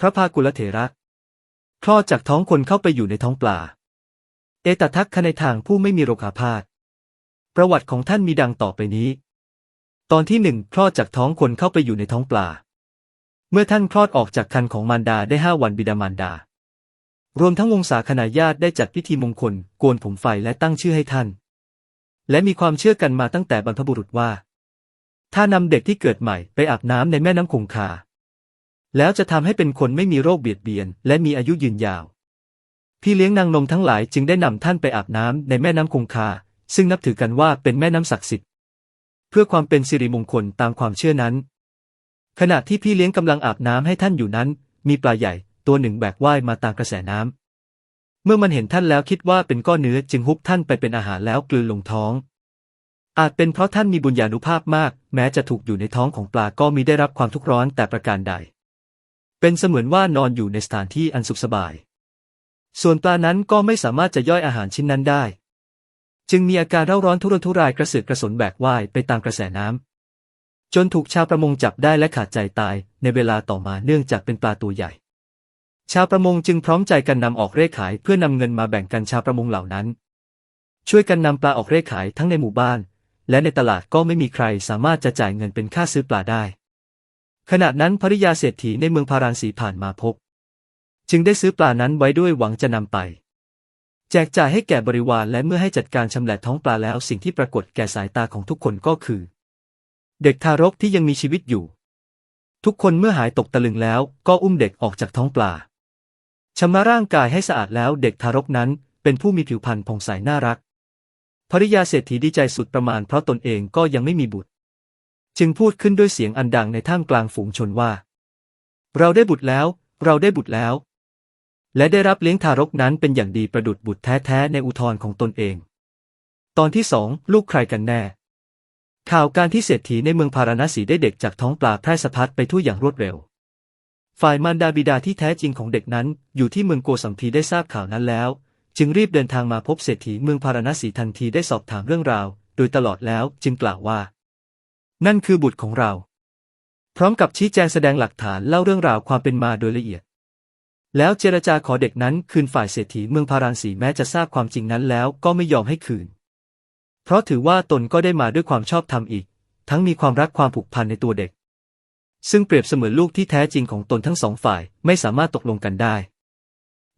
พระพากุลเถระคลอดจากท้องคนเข้าไปอยู่ในท้องปลา เอตทัคคะในทางผู้ไม่มีโรคาพาธประวัติของท่านมีดังต่อไปนี้ ตอนที่หนึ่งคลอดจากท้องคนเข้าไปอยู่ในท้องปลา เมื่อท่านคลอดออกจากคันของมารดาได้ห้าวันบิดามารดา รวมทั้งวงศาคณาญาติได้จัดพิธีมงคลโกนผมไฟและตั้งชื่อให้ท่าน และมีความเชื่อกันมาตั้งแต่บรรพบุรุษว่า ถ้านำเด็กที่เกิดใหม่ไปอาบน้ำในแม่น้ำคงคา แล้วจะทำให้เป็นคนไม่มีโรคเบียดเบียน และมีอายุยืนยาว พี่เลี้ยงนางนมทั้งหลายจึงได้นำท่านไปอาบน้ำในแม่น้ำคงคา ซึ่งนับถือกันว่าเป็นแม่น้ำศักดิ์สิทธิ์เพื่อความเป็นสิริมงคลตามความเชื่อนั้น ขณะที่พี่เลี้ยงกำลังอาบน้ำให้ท่านอยู่นั้น มีปลาใหญ่ตัวหนึ่งแบกว่ายมาตามกระแสน้ำเมื่อมันเห็นท่านแล้วคิดว่าเป็นก้อนเนื้อจึงฮุบท่านไปเป็นอาหารแล้วกลืนลงท้อง อาจเป็นเพราะท่านมีบุญญาณุภาพมาก แม้จะถูกอยู่ในท้องของปลาก็มีได้รับความทุกข์ร้อนแต่ประการใด เป็นเสมือนว่านอนอยู่ในสถานที่อันสุขสบาย ส่วนปลานั้นก็ไม่สามารถจะย่อยอาหารชิ้นนั้นได้ จึงมีอาการเร่าร้อนทุรนทุรายกระเสือกกระสนแบกว่ายไปตามกระแสน้ำจนถูกชาวประมงจับได้และขาดใจตายในเวลาต่อมาเนื่องจากเป็นปลาตัวใหญ่ ชาวประมงจึงพร้อมใจกันนำออกเร่ขายเพื่อนำเงินมาแบ่งกันชาวประมงเหล่านั้น ช่วยกันนำปลาออกเร่ขายทั้งในหมู่บ้าน และในตลาดก็ไม่มีใครสามารถจะจ่ายเงินเป็นค่าซื้อปลาได้ ขณะนั้นภริยาเศรษฐีในเมืองพาราณสีผ่านมาพบ จึงได้ซื้อปลานั้นไว้ด้วยหวังจะนำไป แจกจ่ายให้แก่บริวารและเมื่อให้จัดการชำแหละท้องปลาแล้วสิ่งที่ปรากฏแก่สายตาของทุกคนก็คือ เด็กทารกที่ยังมีชีวิตอยู่ ทุกคนเมื่อหายตกตะลึงแล้วก็อุ้มเด็กออกจากท้องปลาชำระร่างกายให้สะอาดแล้วเด็กทารกนั้นเป็นผู้มีผิวพรรณผ่องใสน่ารักภริยาเศรษฐีดีใจสุดประมาณเพราะตนเองก็ยังไม่มีบุตร จึงพูดขึ้นด้วยเสียงอันดังในท่ามกลางฝูงชนว่า เราได้บุตรแล้ว เราได้บุตรแล้ว และได้รับเลี้ยงทารกนั้นเป็นอย่างดีประดุดบุตรแท้ๆในอุทธรของตนเอง ตอนที่สองลูกใครกันแน่ ข่าวการที่เศรษฐีในเมืองพาราณสีได้เด็กจากท้องปลาแพร่สะพัดไปทั่วอย่างรวดเร็ว ฝ่ายมารดาบิดาที่แท้จริงของเด็กนั้น อยู่ที่เมืองโกสัมพีได้ทราบข่าวนั้นแล้ว จึงรีบเดินทางมาพบเศรษฐีเมืองพาราณสีทันทีได้สอบถามเรื่องราว โดยตลอดแล้วจึงกล่าวว่า นั่นคือบุตรของเรา พร้อมกับชี้แจงแสดงหลักฐานเล่าเรื่องราวความเป็นมาโดยละเอียด แล้วเจรจาขอเด็กนั้นคืนฝ่ายเศรษฐีเมืองพาราณสีแม้จะทราบความจริงนั้นแล้วก็ไม่ยอมให้คืน เพราะถือว่าตนก็ได้มาด้วยความชอบธรรมอีก ทั้งมีความรักความผูกพันในตัวเด็ก ซึ่งเปรียบเสมือนลูกที่แท้จริงของตนทั้งสองฝ่ายไม่สามารถตกลงกันได้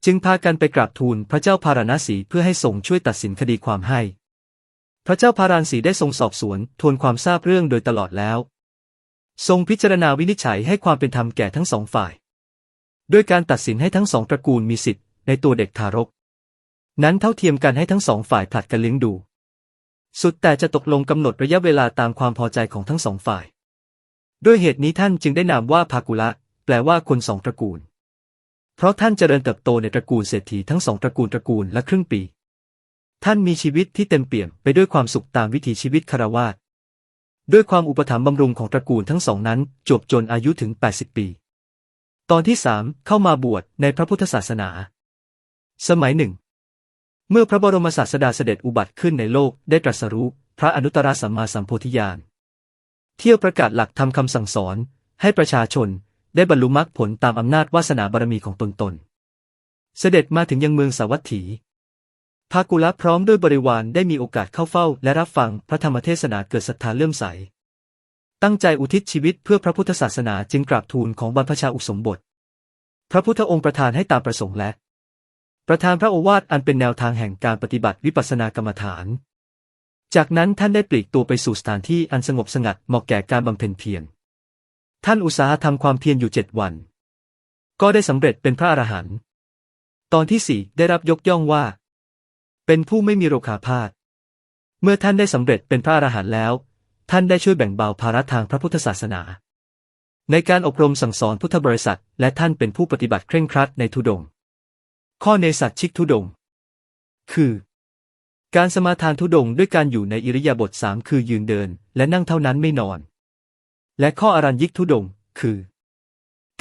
จึงพากันไปกราบทูลพระเจ้าพาราณสีเพื่อให้ทรงช่วยตัดสินคดีความให้ พระเจ้าพาราณสีได้ทรงสอบสวนทวนความทราบเรื่องโดยตลอดแล้ว ทรงพิจารณาวินิจฉัยให้ความเป็นธรรมแก่ทั้งสองฝ่าย ด้วยการตัดสินให้ทั้งสองตระกูลมีสิทธิ์ในตัวเด็กทารก นั้นเท่าเทียมกันให้ทั้งสองฝ่ายผลัดกันเลี้ยงดู สุดแต่จะตกลงกำหนดระยะเวลาตามความพอใจของทั้งสองฝ่าย ด้วยเหตุนี้ท่านจึงได้นามว่าภากุละ แปลว่าคนสองตระกูล เพราะท่านเจริญเติบโตในตระกูลเศรษฐีทั้งสองตระกูลตระกูลละครึ่งปี ท่านมีชีวิตที่เต็มเปี่ยมไปด้วยความสุขตามวิถีชีวิตคารวาสด้วยความอุปถัมภ์บำรุงของตระกูลทั้งสองนั้น จวบจนอายุถึง 80 ปี ตอนที่สามเข้ามาบวชในพระพุทธศาสนา สมัยหนึ่ง เมื่อพระบรมศาสดาเสด็จอุบัติขึ้นในโลกได้ตรัสรู้พระอนุตตรสัมมาสัมโพธิญาณ เที่ยวประกาศหลักธรรมคำสั่งสอน ให้ประชาชนได้บรรลุมรรคผลตามอำนาจวาสนาบารมีของตนตน เสด็จมาถึงยังเมืองสาวัตถี ภากุละพร้อมด้วยบริวารได้มีโอกาสเข้าเฝ้าและรับฟังพระธรรมเทศนาเกิดศรัทธาเลื่อมใส ตั้งใจอุทิศชีวิตเพื่อพระพุทธศาสนาจึงกราบทูลของบรรพชาอุสมบท พระพุทธองค์ประทานให้ตามประสงค์และ ประทานพระโอวาทอันเป็นแนวทางแห่งการปฏิบัติวิปัสสนากรรมฐาน จากนั้นท่านได้ปลีกตัวไปสู่สถานที่อันสงบสงัดเหมาะแก่การบำเพ็ญเพียร ท่านอุตสาหทำความเพียรอยู่เจ็ดวัน ก็ได้สำเร็จเป็นพระอรหันต์ ตอนที่สี่ได้รับยกย่องว่า เป็นผู้ไม่มีโรคาพาธเมื่อท่านได้สำเร็จเป็นพระอรหันต์แล้ว ท่านได้ช่วยแบ่งเบาภาระทางพระพุทธศาสนา ในการอบรมสั่งสอนพุทธบริษัท และท่านเป็นผู้ปฏิบัติเคร่งครัดในทุดง ข้อในสัตชิกทุดง คือ การสมาทานทุดงด้วยการอยู่ในอิริยาบถสามคือยืนเดิน และนั่งเท่านั้นไม่นอน และข้ออรัญยิกทุดง คือ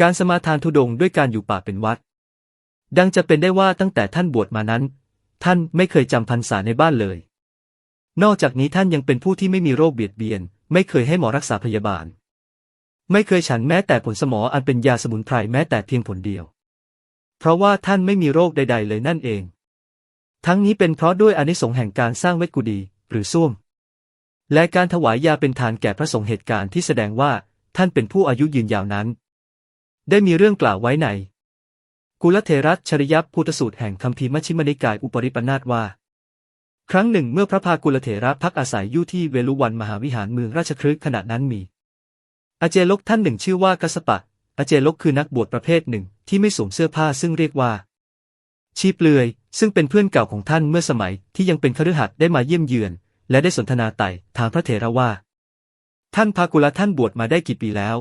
การสมาทานทุดงด้วยการอยู่ป่าเป็นวัดดังจะเป็นได้ว่าตั้งแต่ท่านบวชมานั้น ท่านไม่เคยจำพรรษาในบ้านเลย นอกจากนี้ท่านยังเป็นผู้ที่ไม่มีโรคเบียดเบียน ไม่เคยให้หมอรักษาพยาบาล ไม่เคยฉันแม้แต่ผลสมออันเป็นยาสมุนไพรแม้แต่เพียงผลเดียว เพราะว่าท่านไม่มีโรคใด ๆ เลยนั่นเอง ทั้งนี้เป็นเพราะด้วยอนิสงส์แห่งการสร้างเวทกุดีหรือส้วม และการถวายยาเป็นทานแก่พระสงฆ์เหตุการณ์ที่แสดงว่าท่านเป็นผู้อายุยืนยาวนั้น ได้มีเรื่องกล่าวไว้ใน กุลเทรัชริยพุทธสูตรแห่งคัมภีมัชฌิมนิกายอุปริปนาตว่า ครั้งหนึ่งเมื่อพระพากุลเถระพักอาศัยอยู่ที่เวลุวันมหาวิหารเมืองราชคฤห์ขณะนั้นมีอาเจลกท่านหนึ่งชื่อว่ากัสปะอาเจลกคือนักบวชประเภทหนึ่งที่ไม่สวมเสื้อผ้าซึ่งเรียกว่า ชีเปลือย ซึ่งเป็นเพื่อนเก่าของท่านเมื่อสมัยที่ยังเป็นคฤหัสถ์ได้มาเยี่ยมเยือน และได้สนทนาไต่ถามพระเถระว่า ท่านพากุลท่านบวชมาได้กี่ปีแล้ว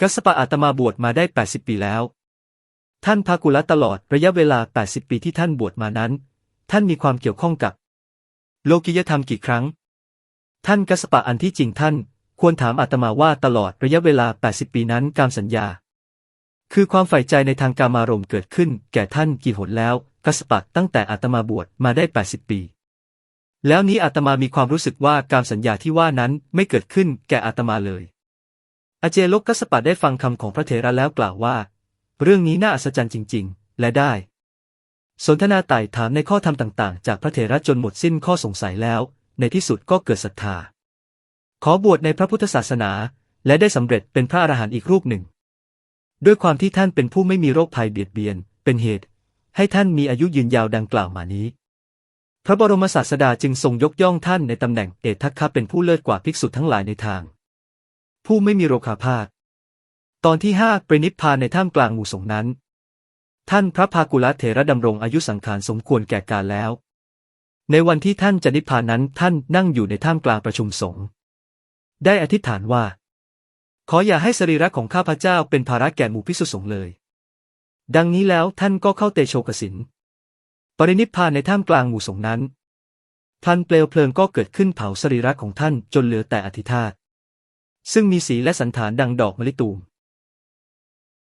กัสปะอาตมาบวชมาได้ 80 ปีแล้ว ท่านพากุลตลอดระยะเวลา 80 ปีที่ท่านบวชมานั้น ท่านมีความเกี่ยวข้องกับ โลกิยธรรมกี่ครั้ง ท่านกัสปะอันที่จริงท่าน ควรถามอาตมาว่าตลอดระยะเวลา 80 ปีนั้นการสัญญา คือความใฝ่ใจในทางการมารมณ์เกิดขึ้น แก่ท่านกี่หนแล้ว กัสปะตั้งแต่อาตมาบวชมาได้ 80 ปี แล้วนี้อาตมามีความรู้สึกว่าการสัญญาที่ว่านั้นไม่เกิดขึ้นแก่อาตมาเลย อเจโลกกัสปะได้ฟังคำของพระเถระแล้วกล่าวว่า เรื่องนี้น่าอัศจรรย์จริง ๆ และได้ สนทนาไต่ถามในข้อธรรมต่าง ๆ จากพระเถระจนหมดสิ้นข้อสงสัยแล้ว ในที่สุดก็เกิดศรัทธา ขอบวชในพระพุทธศาสนา และได้สำเร็จเป็นพระอรหันต์อีกรูปหนึ่ง ด้วยความที่ท่านเป็นผู้ไม่มีโรคภัยเบียดเบียน เป็นเหตุ ให้ท่านมีอายุยืนยาวดังกล่าวมานี้ พระบรมศาสดาจึงทรงยกย่องท่านในตำแหน่งเอตทัคคะเป็นผู้เลิศกว่าภิกษุทั้งหลายในทาง ผู้ไม่มีโรคาพาธ ตอนที่ห้าปรินิพพานในท่ามกลางหมู่สงนั้น ท่านพระภากุลเถระดำรงอายุสังขารสมควรแก่กาลแล้ว ในวันที่ท่านจะนิพพานนั้นท่านนั่งอยู่ในท่ามกลางประชุมสงฆ์ได้อธิษฐานว่า ขออย่าให้สรีระของข้าพเจ้าเป็นภาระแก่หมู่พิสุสงฆ์เลย ดังนี้แล้วท่านก็เข้าเตโชกสินปรินิพพานในท่ามกลางหมู่สงนั้นพลันเปลวเพลิงก็เกิดขึ้นเผาสรีระของท่านจนเหลือแต่อธิธาตซึ่งมีสีและสันฐานดังดอกมะลิตูม